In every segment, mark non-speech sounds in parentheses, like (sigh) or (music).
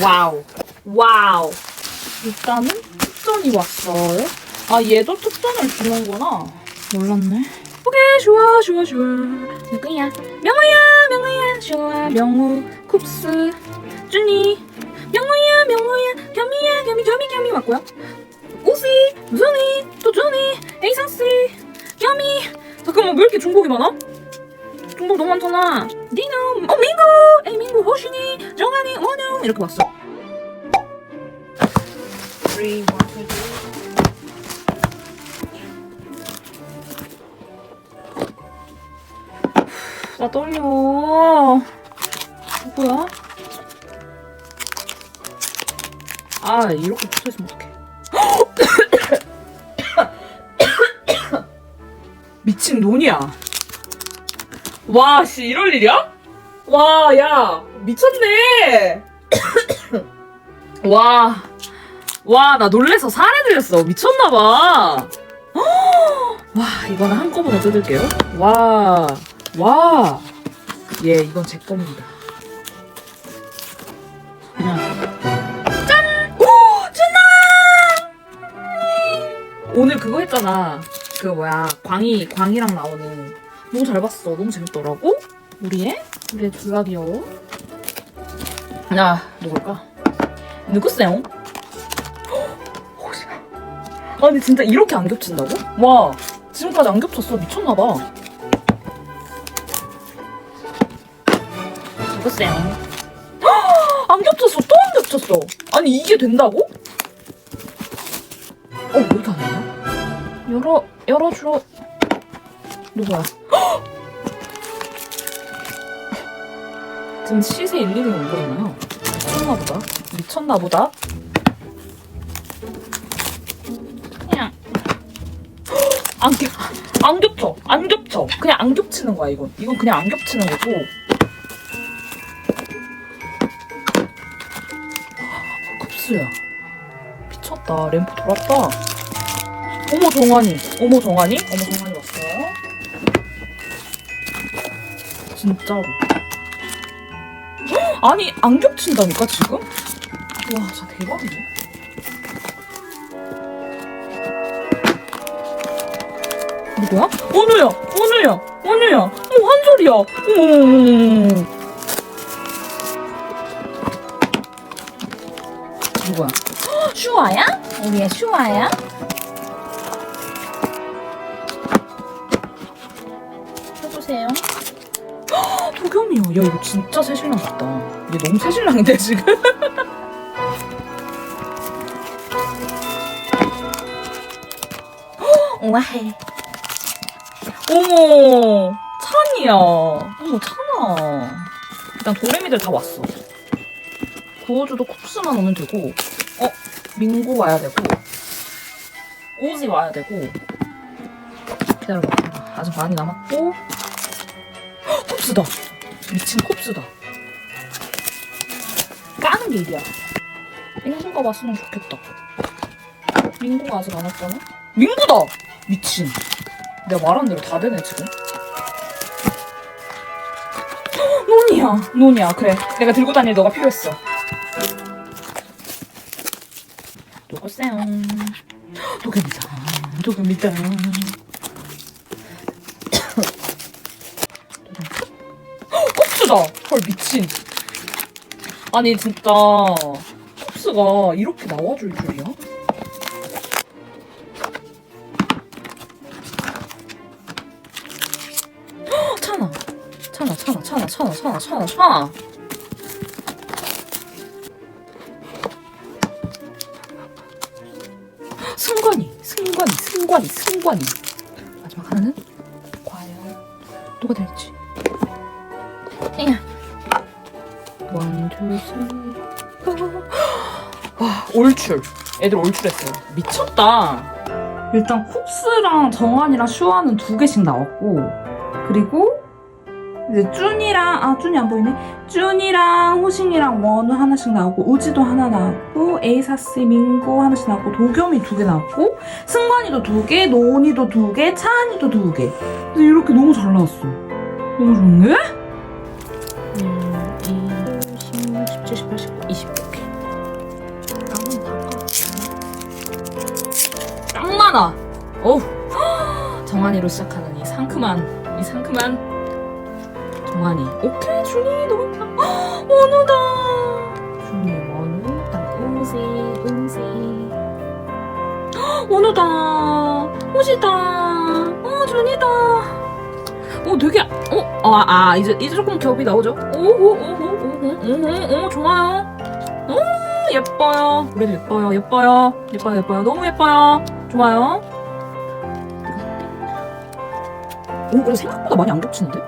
와우. 와우. 일단은 특전이 왔어요. 아, 얘도 특전을 주는구나. 몰랐네. 오케이, 좋아, 좋아, 좋아. 누구야? 명호야, 명호야, 좋아. 명호, 쿱스, 쭈니. 명호야, 명호야, 겸이야, 겸이, 겸이, 겸이 맞고요. 오시, 준이, 또 준이, 에이상씨, 겸이. 잠깐만, 왜 이렇게 중복이 많아? 중복 너무 많잖아. 디노, 어, 민구, 에이, 민구, 호신이, 정한이, 원영. 이렇게 왔어. 3, 1, 2, 3. 나 떨려. 뭐야? 아, 이렇게 붙어있으면 어떡해. (coughs) 미친 논이야. 와, 씨, 이럴 일이야? 와, 야, 미쳤네. (coughs) 와, 와, 나 놀래서 살에 들렸어. 미쳤나봐. (gasps) 와, 이거는 한꺼번에 뜯을게요. 와, 와. 예, 이건 제 겁니다. 그냥. 짠! 오! 준아! 오늘 그거 했잖아. 그 뭐야, 광희, 광희랑 나오는. 너무 잘 봤어. 너무 재밌더라고. 우리의? 우리의 졸라 귀여워. 야, 누굴까? 누구세요? (gasps) 아니 진짜 이렇게 안 겹친다고? 와 지금까지 안 겹쳤어 미쳤나봐 누구세요? (gasps) 안 겹쳤어 또 안 겹쳤어 아니 이게 된다고? 어왜 이렇게 안 되냐? 열어 열어줘 누구야? 지금 시세 일일이 온 거잖아요? 미쳤나 보다. 미쳤나 보다. 그냥 안, 겹, 안 겹쳐. 안 겹쳐. 그냥 안 겹치는 거야 이건. 이건 그냥 안 겹치는 거고. 급수야. 미쳤다. 램프 돌았다. 어머 정환이. 어머 정환이? 어머 정환이 왔어 진짜로 헉, (gasps) 아니 안 겹친다니까 지금 와 진짜 대박이네 누구야? 원우야! 원우야! 원우야! 어, 한솔이야! 어머머머머머. 누구야? 헉, 슈아야? 우리의 슈아야? 3이야. 야, 이거 진짜 새신랑 같다. 이게 너무 새신랑인데, 지금? (laughs) 우아해. 어머, 찬이야. 어머, 찬아. 일단 도레미들 다 왔어. 구워주도 쿱스만 오면 되고, 어, 민고 와야 되고, 오지 와야 되고. 기다려봐. 아직 많이 남았고. (gasps) 쿱스다. 미친 쿱스다 까는 게 일이야 민구가 왔으면 좋겠다 민구가 아직 안 왔잖아 민구다 미친 내가 말한 대로 다 되네 지금. 논이야, 논이야. 그래, 내가 들고 다닐 너가 필요했어. 누구세요? 도겸이다, 도겸이다. 컵스다. 헐 미친. 아니 진짜 컵스가 이렇게 나와줄 줄이야? 차나 차나 차나 차나 차나 차나 차나 차나 승관이 승관이 승관이 승관이 마지막 하나는 과연 누가 될지 올출. 애들 올출했어요. 미쳤다. 일단 쿱스랑 정한이랑 슈아는 두 개씩 나왔고 그리고 이제 쭈니랑 아 쭈니 안 보이네. 쭈니랑 호신이랑 원우 하나씩 나오고 우지도 하나 나왔고 에이사스 민고 하나씩 나왔고 도겸이 두 개 나왔고 승관이도 두개 노은이도 두개 차은이도 두개. 근데 이렇게 너무 잘 나왔어. 너무 좋네? 1, 2, 16, 17, 18, 19, 하나. 어우. 정한이로 시작하는 이 상큼한 이 상큼한 정한이. 오케이 준이 너무. 헉, 원우다. 준이 원우 우지 우지. 헉, 원우다. 우지다. 어 준이다. 어 되게 어아 아, 이제 이제 조금 겹이 나오죠. 오오오오오오오 좋아요. 오 예뻐요. 우리도 예뻐요. 예뻐요. 예뻐요. 예뻐요. 너무 예뻐요. 좋아요. 오 그래 생각보다 많이 안 겹치는데?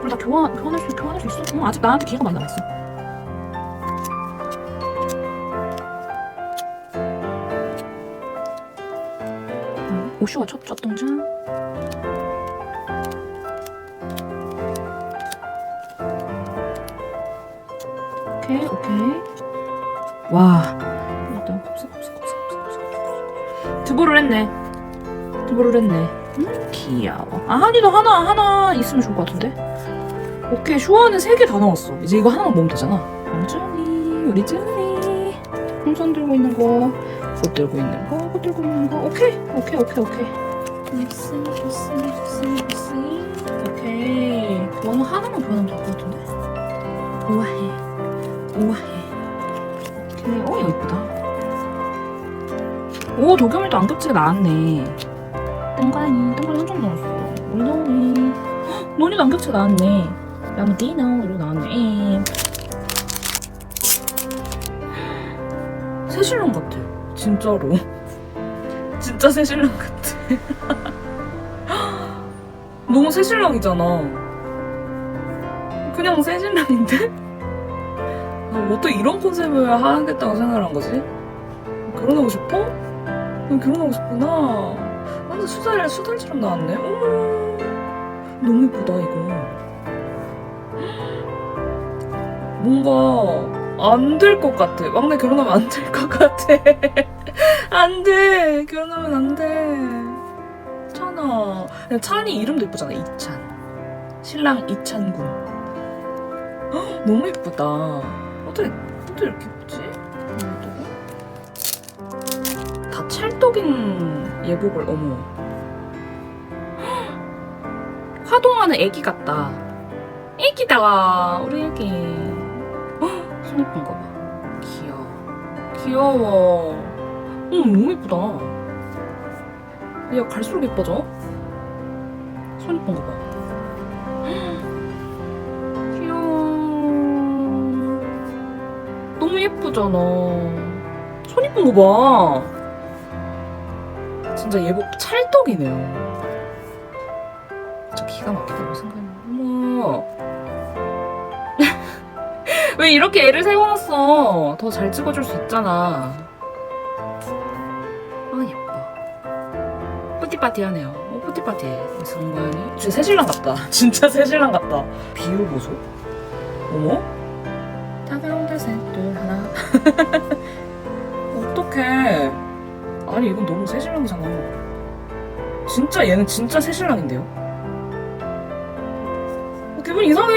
그래 나 교환 교환할 수 교환할 수 있어. 어, 아직 나한테 기회가 많이 남았어. 음, 오슈가 첫, 첫 등장. 오케이 오케이 와 두보를 했네. 두보를 했네. 음 귀여워. 아 한이도 하나 하나 있으면 좋을 것 같은데? 오케이 슈아는 세 개 다 나왔어. 이제 이거 하나만 먹으면 되잖아. 쭈니 우리 쭈니 풍선 들고 있는 거 꽃 들고 있는 거 꽃 들고 있는 거. 오케이 오케이 오케이 오케이. 예스 예스 예스 예스 오케이. 원우 하나만 보내면 될 것 같은데? 우아해. 우아해. 오케이. 어, 이거 이쁘다. 오, 도겸이도 안 겹치게 나왔네. 똥가니, 똥가니 엄청 나왔어. 우리 너니. 너니도 안 겹치게 나왔네. 야무디노, 이러고 나왔네. 엠. 새신랑 같아. 진짜로. (laughs) 진짜 새신랑 같아. (laughs) 너무 새신랑이잖아. 그냥 새신랑인데? 아, 어떻게 이런 컨셉을 하겠다고 생각을 한 거지? 결혼하고 싶어? 응, 결혼하고 싶구나. 완전 수달, 수달처럼 나왔네. 어머. 너무 예쁘다, 이거. (gasps) 뭔가 안 될 것 같아. 막내 결혼하면 안 될 것 같아. (laughs) 안 돼. 결혼하면 안 돼. 찬아. 찬이 이름도 예쁘잖아. 이찬. 신랑 이찬군. 헉, (gasps) 너무 예쁘다. 어떻게 어떻게 이렇게 예쁘지? 찰떡인 예복을 어머. 헉! 화동하는 애기 같다. 애기다 우리 애기. 헉, 손 예쁜 거봐. 귀여워. 귀여워. 어 너무 예쁘다. 얘 갈수록 예뻐져? 손 예쁜 거봐. 귀여워. 너무 예쁘잖아. 손 이쁜 거 봐. 진짜 예복 찰떡이네요. 진짜 기가 막히다고 생각해. 어머. (laughs) 왜 이렇게 애를 세워놨어? 더 잘 찍어줄 수 있잖아. 아, 예뻐. 뿌띠빠띠 하네요. 어, 뿌띠빠띠해. 성관이. 진짜 새신랑 같다. (laughs) 진짜 새신랑 같다. 비유 보소. 어머? 다가온다 셋둘 하나 어떡해 (laughs) 아니 이건 너무 새신랑이잖아. 진짜 얘는 진짜 새신랑인데요? 어, 기분 이상해!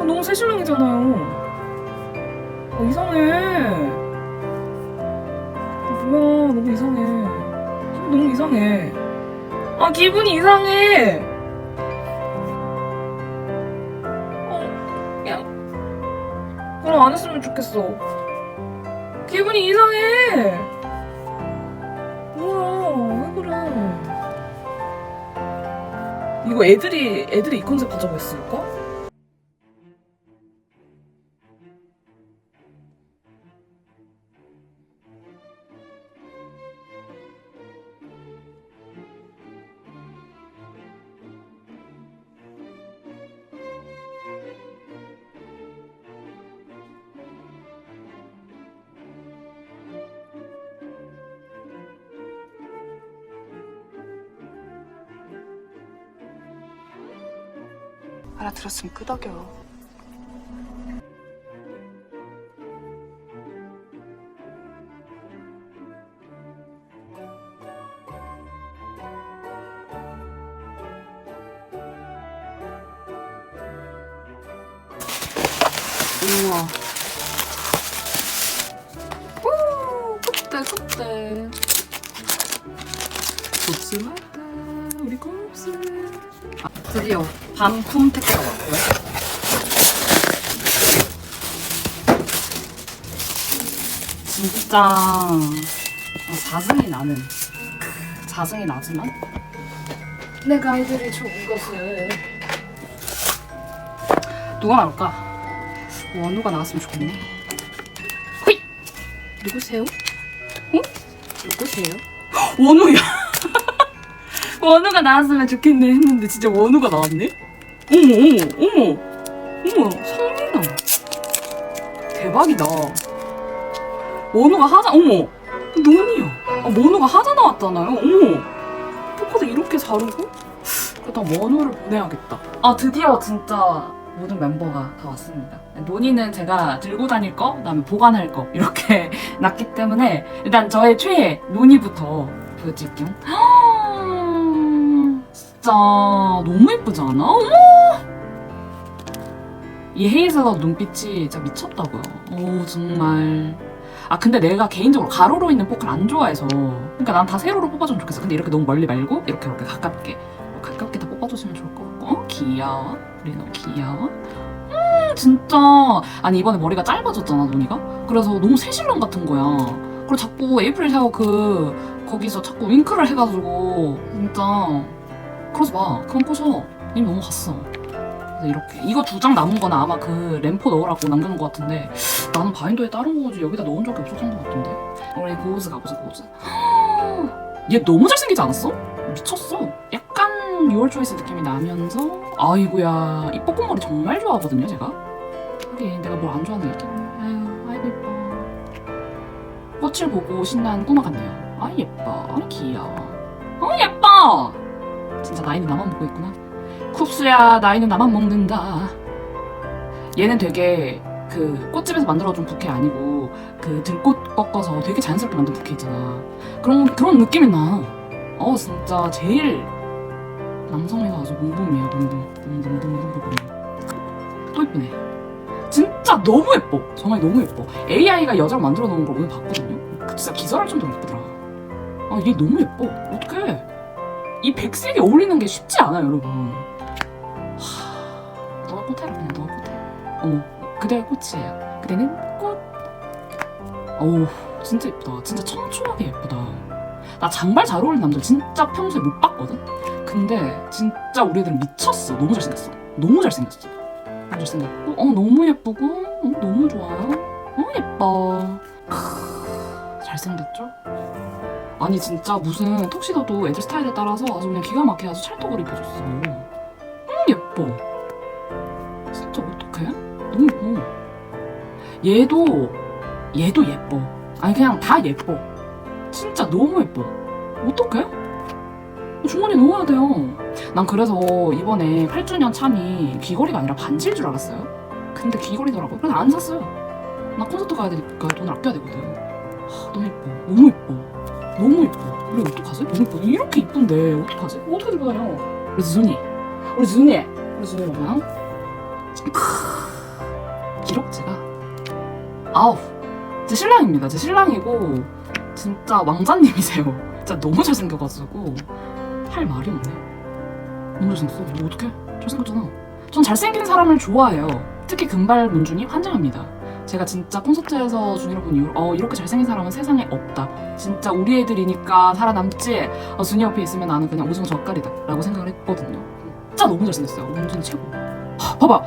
아, 너무 새신랑이잖아요. 아, 이상해. 아, 뭐야 너무 이상해. 기분 너무 이상해. 아 기분이 이상해! 어, 야 그럼 안 했으면 좋겠어. 기분이 이상해. 이거 애들이, 애들이 이 컨셉 하자고 했을까? 알아들었으면 끄덕여. 우와. 오, 꽃들. 그때 좋지 말까 우리 콩국수 아, 드디어 반품 택배가 왔고요 진짜 아, 자승이 나는 자승이 나지만 내가 아이들이 좋은 것을 누가 나올까? 원우가 나왔으면 좋겠네 호이! 누구세요? 어? 누구세요? (gasps) 원우야 원우가 나왔으면 좋겠네 했는데 진짜 원우가 나왔네? 어머 어머 어머. 어머 성민아. 대박이다. 원우가 하자 어머. 논이야 아, 원우가 하자 나왔잖아요. 어머. 포커도 이렇게 자르고? 일단 원우를 보내야겠다. 아 드디어 진짜 모든 멤버가 다 왔습니다. 논이는 제가 들고 다닐 거 그다음에 보관할 거 이렇게 (laughs) 놨기 때문에 일단 저의 최애 논이부터 보여드릴게요 진짜 너무 예쁘지 않아? 어머! 이 헤이즐넛 눈빛이 진짜 미쳤다고요. 오 정말. 아 근데 내가 개인적으로 가로로 있는 포크를 안 좋아해서. 그러니까 난 다 세로로 뽑아주면 좋겠어. 근데 이렇게 너무 멀리 말고 이렇게 이렇게 가깝게. 가깝게 다 뽑아주시면 좋을 것 같고. 어 귀여워. 우리 너무 귀여워. 음 진짜. 아니 이번에 머리가 짧아졌잖아 논이가. 그래서 너무 새신랑 같은 거야. 그리고 자꾸 에이프릴 샤워 그 거기서 자꾸 윙크를 해가지고. 진짜 그러지 마. 그만 꼬셔 이미 넘어갔어. 그래서 이렇게. 이거 두 장 남은 거는 아마 그 램포 넣으라고 남겨놓은 것 같은데 나는 바인더에 다른 거지. 여기다 넣은 적이 없었던 것 같은데. 우리 고우즈 가보자 고우즈. (gasps) 얘 너무 잘생기지 않았어? 미쳤어. 약간 6월 초이스 느낌이 나면서. 아이고야. 이 뽀뽀머리 정말 좋아하거든요 제가. 하긴 내가 뭘 안 좋아하는 게 있겠네. 아유 아이고 예뻐. 꽃을 보고 신난 꼬마 같네요. 아 예뻐. 아 귀여워. 어 예뻐 진짜 나이는 나만 보고 있구나 쿱스야 나이는 나만 먹는다 얘는 되게 그 꽃집에서 만들어준 부케 아니고 그 들꽃 꺾어서 되게 자연스럽게 만든 부케 있잖아 그런 그런 느낌이 나. 어 진짜 제일 남성애가 아주 몽범이에요 몽범 몽범 몽범 몽범 또 이쁘네. 진짜 너무 예뻐. 정말 너무 예뻐. AI가 여자로 만들어 놓은 걸 오늘 봤거든요. 그 진짜 기절할 정도로 예쁘더라. 아얘 너무 예뻐. 어떡해. 이 백색이 어울리는 게 쉽지 않아 여러분. 하... 너가 꽃해라 그냥 너가 꽃해. 어머 그대가 꽃이에요. 그대는 꽃. 어우 진짜 예쁘다. 진짜 청초하게 예쁘다. 나 장발 잘 어울리는 남자 진짜 평소에 못 봤거든? 근데 진짜 우리 애들 미쳤어. 너무 잘생겼어. 너무 잘생겼어. 너무 잘생겼고, 어, 너무 예쁘고, 어, 너무 좋아요. 어, 예뻐. 크, 잘생겼죠? 아니, 진짜 무슨 턱시도도 애들 스타일에 따라서 아주 그냥 기가 막히게 아주 찰떡을 입혀줬어. 음, 예뻐. 진짜 어떡해? 너무 예뻐. 얘도, 얘도 예뻐. 아니, 그냥 다 예뻐. 진짜 너무 예뻐. 어떡해? 주머니에 넣어야 돼요. 난 그래서 이번에 8주년 참이 귀걸이가 아니라 반지일 줄 알았어요. 근데 귀걸이더라고요. 그래서 안 샀어요. 나 콘서트 가야 되니까 돈을 아껴야 되거든. 하, 너무 예뻐. 너무 예뻐. 너무 예뻐. 우리 어떡하지? 너무 예뻐. 이렇게 이쁜데 어떡하지? 어떻게 들고 다녀? 우리 준이. 우리 준이. 우리 준이 뭐야? 크, 기럭지가. 아우. 제 신랑입니다. 제 신랑이고 진짜 왕자님이세요. 진짜 너무 잘생겨가지고 할 말이 없네. 너무 잘생겼어. 뭐 어떡해? 잘생겼잖아. 전 잘생긴 사람을 좋아해요. 특히 금발 문준이 환장합니다. 제가 진짜 콘서트에서 준이를 본 이후로 어 이렇게 잘생긴 사람은 세상에 없다. 진짜 우리 애들이니까 살아남지. 어, 준이 옆에 있으면 나는 그냥 오징어 젓갈이다. 라고 생각을 했거든요. 진짜 너무 잘생겼어요. 문준이 최고. 하, 봐봐.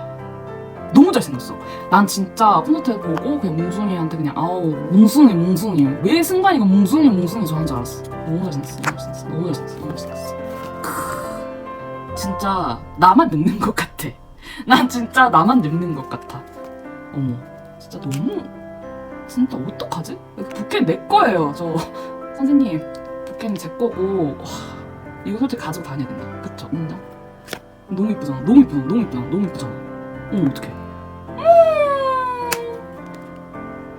너무 잘생겼어. 난 진짜 콘서트 보고 그냥 몽순이한테 그냥 아우 몽순이 몽순이 왜 승관이가 몽순이 몽순이 좋아하는 줄 알았어. 너무 잘생겼어. 너무 잘생겼어. 너무 잘생겼어. 너무 잘생겼어. 크, 진짜 나만 늙는 것 같아. 난 진짜 나만 늙는 것 같아. 어머, 진짜 너무 진짜 어떡하지? 부케 내 거예요. 저 선생님 부케는 제 거고 와, 이거 솔직히 가지고 다녀야 된다. 그쵸? 인정? 너무 이쁘잖아. 너무 이쁘잖아. 너무 이쁘잖아. 너무 이쁘잖아. 어머 어떡해.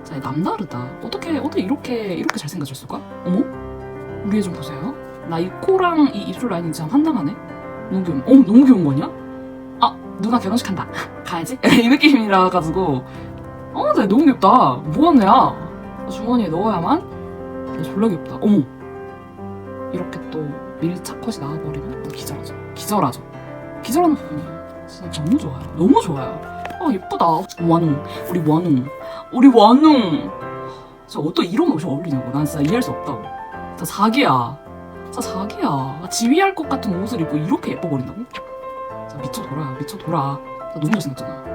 자, 남다르다. 어떻게 어떻게 이렇게 이렇게 잘생겨질 수가? 어머, 우리 애 좀 보세요. 나 이 코랑 이 입술 라인이 진짜 환장하네. 너무 귀여운. 어, 너무 귀여운 거 아니야? 아, 누나 결혼식 한다. (laughs) 가야지. (laughs) 이 느낌이라 가지고. 어, 나 너무 귀엽다. 뭐하는 애야? 주머니에 넣어야만. 야, 졸라 귀엽다. 어머. 이렇게 또 밀착 컷이 나와버리면 또 기절하죠. 기절하죠. 기절하는 부분이 진짜 너무 좋아요. 너무 좋아요. 아 예쁘다. 원웅, 우리 원웅, 우리 원웅. 저 어떤 이런 옷이 어울리냐고. 난 진짜 이해할 수 없다고. 진짜 사기야. 진짜 사기야. 아, 지휘할 것 같은 옷을 입고 이렇게 예뻐 버린다고? 진짜 미쳐 돌아, 미쳐 돌아. 나 너무 잘생겼잖아.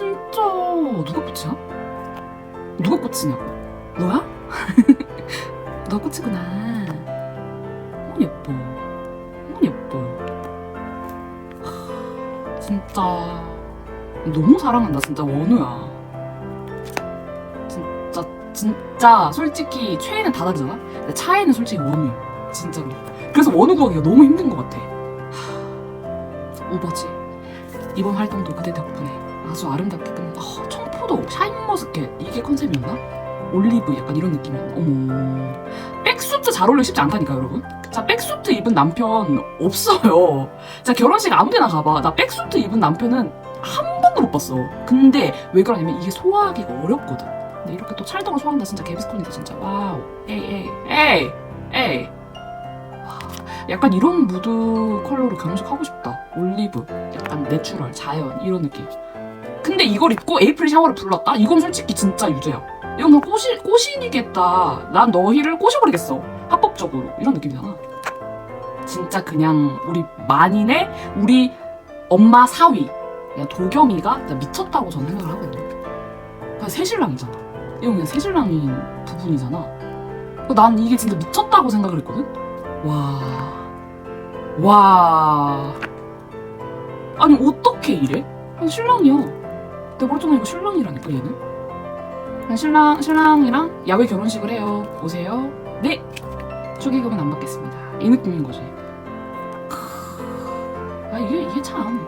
아 진짜 누가 꽃이야? 누가 꽃이냐고? 너야? (laughs) 너 꽃이구나. 너무 예뻐. 너무 예뻐. 하, 진짜 너무 사랑한다. 진짜 원우야. 진짜 진짜 솔직히 최애는 다 다르잖아. 근데 차에는 솔직히 원우야. 진짜로. 그래서 원우 구하기가 너무 힘든 것 같아. 하, 오버지. 이번 활동도 그대 덕분에 아주 아름답게 끝나. 아, 청포도, 샤인머스켓 이게 컨셉이었나? 올리브 약간 이런 느낌이었나? 어머. 백수트 잘 어울리기 쉽지 않다니까 여러분. 자 백수트 입은 남편 없어요. 자 결혼식 아무데나 가봐. 나 백수트 입은 남편은 한 번도 못 봤어. 근데 왜 그러냐면 이게 소화하기가 어렵거든. 근데 이렇게 또 찰떡을 소화한다 진짜 개비스콘이다 진짜. 와우. 에이 에이 에이 에이. 와, 약간 이런 무드 컬러로 결혼식 하고 싶다. 올리브, 약간 내추럴, 자연 이런 느낌. 근데 이걸 입고 에이프릴 샤워를 불렀다? 이건 솔직히 진짜 유죄야. 이건 너 꼬시, 꼬신이겠다. 난 너희를 꼬셔버리겠어. 합법적으로. 이런 느낌이잖아. 진짜 그냥 우리 만인의 우리 엄마 사위. 그냥 도겸이가 진짜 미쳤다고 저는 생각을 하거든요. 그냥 새신랑이잖아. 이건 그냥 새신랑인 부분이잖아. 난 이게 진짜 미쳤다고 생각을 했거든? 와. 와. 아니, 어떻게 이래? 아니, 신랑이야. 내가 말했잖아, 이거 신랑이라니까, 얘는. 신랑, 신랑이랑 야외 결혼식을 해요. 오세요. 네! 축의금은 안 받겠습니다. 이 느낌인 거지. 크, 아, 이게, 이게 참,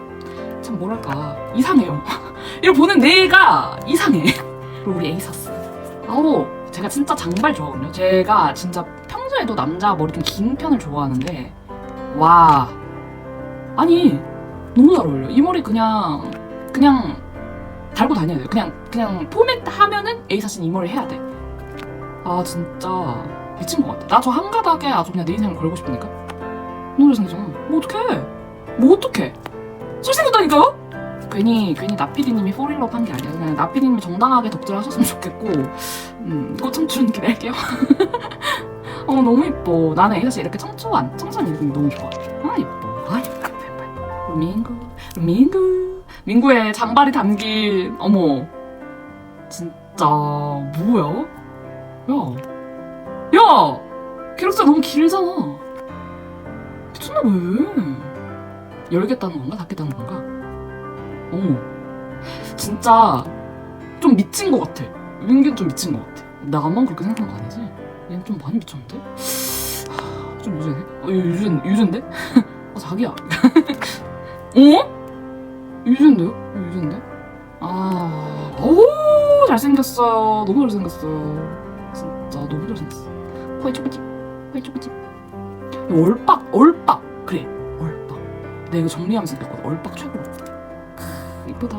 참 뭐랄까, 이상해요. (laughs) 이걸 보는 내가 이상해. 그리고 우리 에이사스. 아우, 제가 진짜 장발 좋아하거든요. 제가 진짜 평소에도 남자 머리 좀 긴 편을 좋아하는데, 와. 아니, 너무 잘 어울려. 이 머리 그냥, 그냥, 달고 다녀야 돼요. 그냥 그냥 포맷 하면은 에이사씨는 이 머리 해야 돼. 아 진짜 미친 것 같아. 나 저 한 가닥에 아주 그냥 내 인생을 걸고 싶으니까. 너무 잘생겼잖아. 뭐 어떡해? 뭐 어떡해? 잘생겼다니까? 괜히 괜히 나피디님이 포릴럽 한 게 아니야. 그냥 나피디님이 정당하게 덕질 하셨으면 좋겠고, 음 꽃 청춘 기대할게요. (laughs) 어 너무 이뻐. 나는 에이사씨 이렇게 청초한 청소한 느낌이 너무 좋아. 아 이뻐. 아 이뻐. 민구 민구. 민구의 장발이 담긴 어머 진짜 뭐야? 야, 야, 기록자 너무 길잖아. 미쳤나 왜? 열겠다는 건가? 닫겠다는 건가? 어머, 진짜 좀 미친 것 같아. 민규는 좀 미친 것 같아. 나만 그렇게 생각한 거 아니지? 얘는 좀 많이 미쳤는데? 하, 좀 유죄네. 어, 유죄, 유죄인데? (laughs) 어, 자기야. (laughs) 어? 유전데요? 유전데? 아, 오 잘생겼어. 너무 잘생겼어. 진짜 너무 잘생겼어. 코에 초코집, 코에 초코집. 얼빡, 얼빡. 그래, 얼빡. 내가 이거 정리하면서 느꼈거든. 얼빡 최고. 크, 이쁘다.